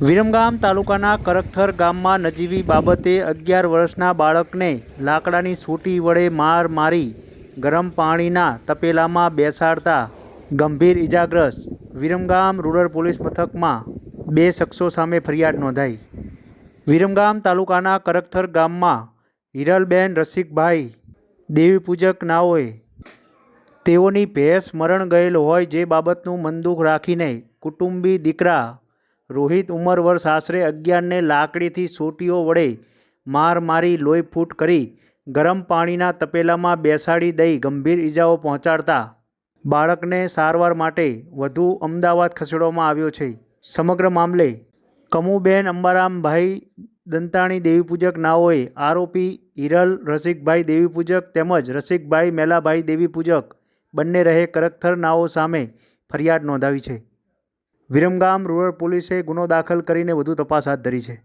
વિરમગામ તાલુકાના કરકથર ગામમાં નજીવી બાબતે અગિયાર વર્ષના બાળકને લાકડાની સૂટી વડે માર મારી ગરમ પાણીના તપેલામાં બેસાડતા ગંભીર ઇજાગ્રસ્ત વિરમગામ રૂરલ પોલીસ મથકમાં બે શખ્સો સામે ફરિયાદ નોંધાઈ. વિરમગામ તાલુકાના કરકથર ગામમાં હિરલબેન રસિકભાઈ દેવી પૂજક નાઓએ તેઓની ભેંસ મરણ ગયેલ હોય જે બાબતનું મનદુખ રાખીને કુટુંબી દીકરા રોહિત ઉંમર વર્ષ આશરે અગિયારને લાકડીથી સોટીઓ વડે માર મારી લોહીફૂટ કરી ગરમ પાણીના તપેલામાં બેસાડી દઈ ગંભીર ઇજાઓ પહોંચાડતા બાળકને સારવાર માટે વધુ અમદાવાદ ખસેડવામાં આવ્યો છે. સમગ્ર મામલે કમુબેન અંબારામભાઈ દંતાણી દેવીપૂજક નાઓએ આરોપી હિરલ રસિકભાઈ દેવીપૂજક તેમજ રસિકભાઈ મેલાભાઈ દેવીપૂજક બંને રહે કરકથર નાઓ સામે ફરિયાદ નોંધાવી છે. વિરમગામ રૂરલ પોલીસે ગુનો દાખલ કરીને વધુ તપાસ હાથ ધરી છે.